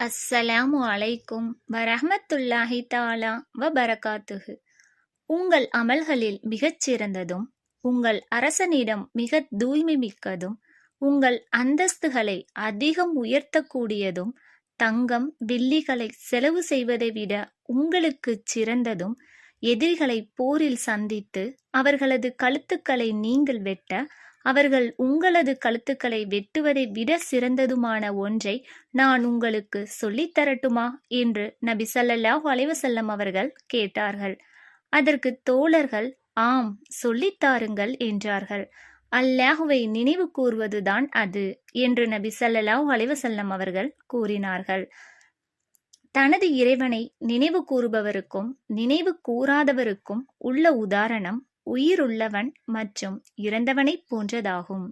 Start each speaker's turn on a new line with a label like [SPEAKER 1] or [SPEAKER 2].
[SPEAKER 1] அஸ்ஸலாமு அலைக்கும் வரஹமத்துல்லாஹி தாலா வ பரகாத்துஹு உங்கள் அமல்களில் மிகச் சிறந்ததும் உங்கள் அரசனிடம் மிக தூய்மை மிக்கதும் உங்கள் அந்தஸ்துகளை அதிகம் உயர்த்தக்கூடியதும் தங்கம் வெள்ளிகளை செலவு செய்வதை விட உங்களுக்குச் சிறந்ததும் எதிரிகளை போரில் சந்தித்து அவர்களது கழுத்துக்களை நீங்கள் வெட்ட அவர்கள் உங்களது கழுத்துக்களை வெட்டுவதை விட சிறந்ததுமான ஒன்றை நான் உங்களுக்கு சொல்லித்தரட்டுமா என்று நபி ஸல்லல்லாஹு அலைவசல்லம் அவர்கள் கேட்டார்கள். அதற்கு தோழர்கள் ஆம் சொல்லித் தாருங்கள் என்றார்கள். அல்லாஹுவை நினைவு கூர்வதுதான் அது என்று நபி ஸல்லல்லாஹு அலைவசல்லம் அவர்கள் கூறினார்கள். தனது இறைவனை நினைவு கூறுபவருக்கும் நினைவு கூறாதவருக்கும் உள்ள உதாரணம் உயிருள்ளவன் மற்றும் இறந்தவனைப் போன்றதாகும்.